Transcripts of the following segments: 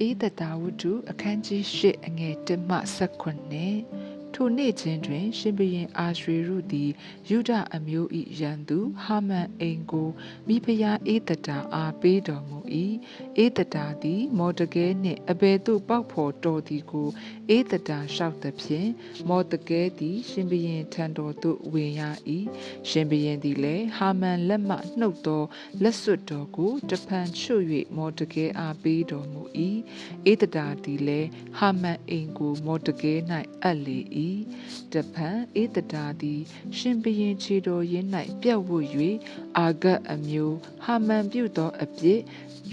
အေးတတာဝတ္ထုအခန်းကြီး၈အငယ်၁မှ၁၉ ထိုနေ့ချင်းတွင် ရှင်ဘရင်အာရွှေရုသည်ယူဒအမျိုး၏ရန်သူဟာမန်အိမ်ကိုမိဖုရားအေးတတာအားပေးတော်မူ၏အေးတတာသည် မော်တကဲနှင့်အဘယ်သို့ပေါက်ဖော်တော်သည်ကိုအေးတတာလျှောက်သဖြင့်မော်တကဲသည် ရှင်ဘရင်ထံတော်သို့ဝင်ရ၏ရှင်ဘရင်သည်လည်းဟာမန်လက်မှနှုတ်သောလက်စွပ်တော်ကိုတဖန်ချွတ်၍မော်တကဲအားပေးတော်မူ၏အေးတတာသည်လည်းဟာမန်အိမ်ကိုမော်တကဲ၌အပ်လေ၏၏တပံဧတတာသည် ရှင်ဘရင်ခြေတော်ရင်း၌ပြတ်ဝတ်၍အာဂတ်အမျိုးဟာမန်ပြုသောအပြစ်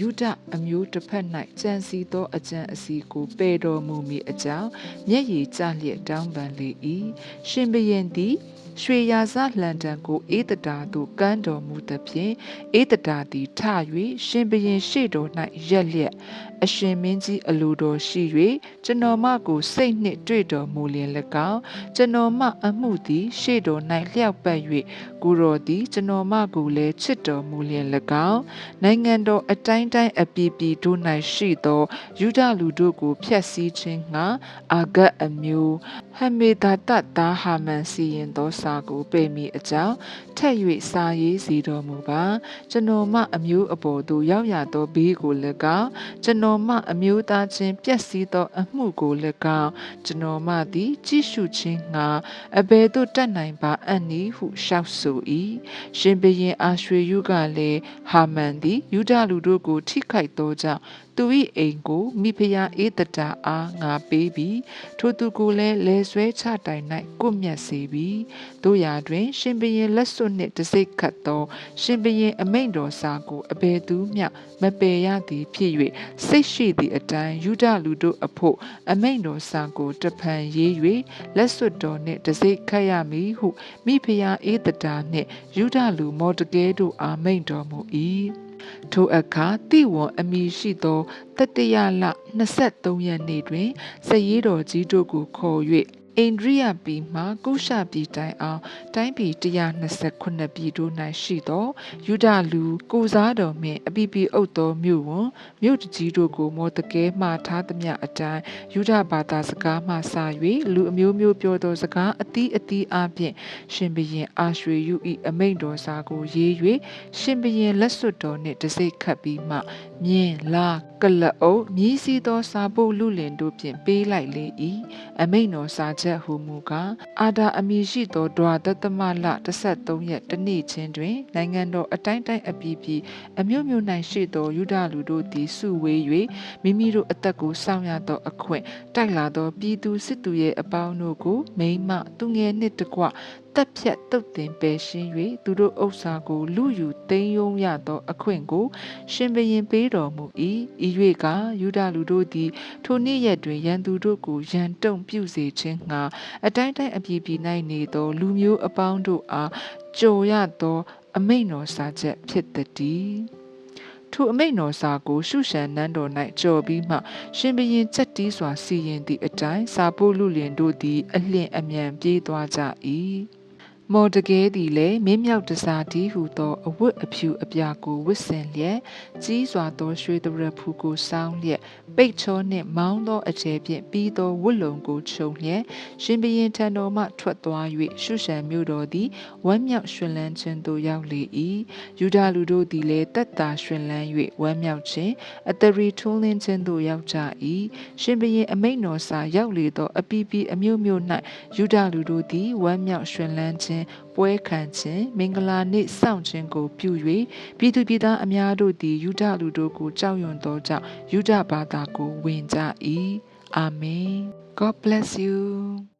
ယုဒအမျိုးတစ်ဖက်၌ကြံစီသောအကြံအစီကိုပယ်တော်မူမည်အကြောင်းမျက်ရည်ကျလျက်တောင်းပန်လေ၏ရှင်ဘရင်သည် ရွှေရာဇလန်တန်ကိုအေးတတာသို့ကမ်းတော်မူသဖြင့်အေးတတာသည်ထ၍ရှင်ဘရင်ရှေ့တော်၌ရက်လျက်အရှင်မင်းကြီးအလိုတော်ရှိ၍ကျွန်တော်မကိုစိတ်နှင့်တွေ့တော်မူလျင်၎င်းကျွန်တော်မအမှုသည်ရှေ့တော်၌လျှောက်ပတ်၍ကိုတော်သည်ကျွန်တော်မကိုလည်းချစ်တော်မူလျင်၎င်းနိုင်ငံတော်အတိုင်းတိုင်းအပြည်ပြည်တို့၌ရှိသော ယူဒလူတို့ကိုဖျက်ဆီးခြင်းငှာအာဂတ်အမျိုး ဟမေဒါတတာဟာမန်စီရင်သောစာကိုပေမိအကြောင်းထက်၍စာရေးစီတော်မူပါကျွန်တော်မအမျိုးအပေါ်သို့ရောက်ရသောဘေးကို၎င်းကျွန်တော်မအမျိုးသားချင်းပျက်စီးသောအမှုကို၎င်းကျွန်တော်မသည်ကြည့်ရှုခြင်းငှာအဘယ်သို့တတ်နိုင်ပါအံ့နည်းဟုလျှောက်ဆို၏ရှင်ဘရင်အာရွှေယုကလည်းဟာမန်သည်ယူဒလူတို့ကိုထိခိုက်သောကြောင့် သူ၏အိမ်ကိုမိဖုရားအေးတတာအားငါပေးပြီးထိုသူကိုလည်းလဲဆွဲချတိုင်၌ကွမြတ်စေပြီးတို့ရာတွင် ရှင်ဘရင်လက်စွပ်နှင့်တစိတ်ခတ်သော ရှင်ဘရင်အမိန့်တော်စာကိုအဘယ်သူမျှမပယ်ရသည်ဖြစ်၍စိတ်ရှိသည့်အတိုင်းယူဒလူတို့အဖို့အမိန့်တော်စာကိုတဖန်ရေး၍လက်စွပ်တော်နှင့်တစိတ်ခတ်ရမည်ဟုမိဖုရားအေးတတာနှင့်ယူဒလူမော်တကဲတို့အားမိန့်တော်မူ၏ ထိုအခါတိဝံအမိရှိသောတတရလ23ရက်နေ့တွင်စရေးတော်ကြီးတို့ကိုခေါ်၍ အိန္ဒြိယပြည်မှကုရှပြည်တိုင်အောင်တိုင်းပြည်129ပြည်တို့၌ရှိသောယူဒလူကိုစားတော်မြင့်အပိပိအုပ်သောမြို့ဝန်မြို့တကြီးတို့ကိုမောတကဲမှထားသမျှအတိုင်းယူဒဘာသာစကားမှစ၍လူအမျိုးမျိုးပြောသောစကားအသီးအသီးအပြင်ရှင်ဘရင်အာရွှေယူ၏အမိန့်တော်စာကိုရေး၍ရှင်ဘရင်လက်စွပ်တော်နှင့်တစိ့ခတ်ပြီးမှမြင်းလာကလအုပ်မြည်စည်းသောစာပုတ်လူလင်တို့ဖြင့်ပေးလိုက်လေ၏အမိန်တော်စာချက်ဟူမူကားအာဒါအမည်ရှိသောဒွါတသမလ13ရက်တနေ့ချင်းတွင်နိုင်ငံတော်အတိုင်းတိုင်းအပြည်ပြည်အမျိုးမျိုး၌ရှိသောယူဒလူတို့သည်စုဝေး၍မိမိတို့အသက်ကိုစောင့်ရသောအခွင့်တိုက်လာသောပြည်သူစစ်သူရဲ့အပေါင်းတို့ကိုမိမသူငယ်နှင့်တကွ တက်ဖြတ်တုတ်တင်ပယ်ရှင်း၍သူတို့ဥစ္စာကို လူယူသိမ်းယုံရသော အခွင့်ကို ရှင်ဘရင်ပေးတော်မူ၏ဤ၍ကယူဒလူတို့သည် ထိုနေ့ရက်တွင်ရန်သူတို့ကိုရန်တုံပြုစေခြင်းငှာအတိုင်းတိုင်းအပြည်ပြည်၌နေသော လူမျိုးအပေါင်းတို့အားကြိုရသော အမိန့်တော်စာချက်ဖြစ်သည်ထိုအမိန့်တော်စာကိုရှုရှန်နန်းတော်၌ကြော်ပြီးမှ ရှင်ဘရင်ချက်တီးစွာစီရင်သည့်အတိုင်းစာပို့လူလင်တို့သည် အလျင်အမြန်ပြေးသွားကြ၏ မော်တကဲသည်လည်းမင်းမြောက်တစားတီးဟူသောအဝတ်အဖြူအပြာကိုဝတ်ဆင်လျက်ကြီးစွာသောရွှေတရဖူကိုစောင်းလျက်ပိတ်ချောနှင့်မောင်းသောအကျယ်ဖြင့်ပြီးသောဝတ်လုံကိုခြုံလျက်ရှင်ဘရင်ထံတော်မှထွက်သွား၍ရှုရှန်မြို့တော်သည်ဝမ်းမြောက်ရွှင်လန်းခြင်းသို့ရောက်လေ၏ယူဒလူတို့သည်လည်းတက်တာရွှင်လန်း၍ဝမ်းမြောက်ခြင်းအတရီထွန်းလင်းခြင်းသို့ရောက်ကြ၏ရှင်ဘရင်အမိန့်တော်စာရောက်လေသောအပီပီအမျိုးမျိုး၌ယူဒလူတို့သည်ဝမ်းမြောက်ရွှင်လန်းခြင်းပွဲခံခြင်းမင်္ဂလာနေ့စောင့်ခြင်းကိုပြု၍ပြည်သူပြည်သားအများတို့သည်ယူဒလူတို့ကိုကြောက်ရွံ့သောကြောင့်ယူဒဘာသာကိုဝင်ကြ၏အာမင် God bless you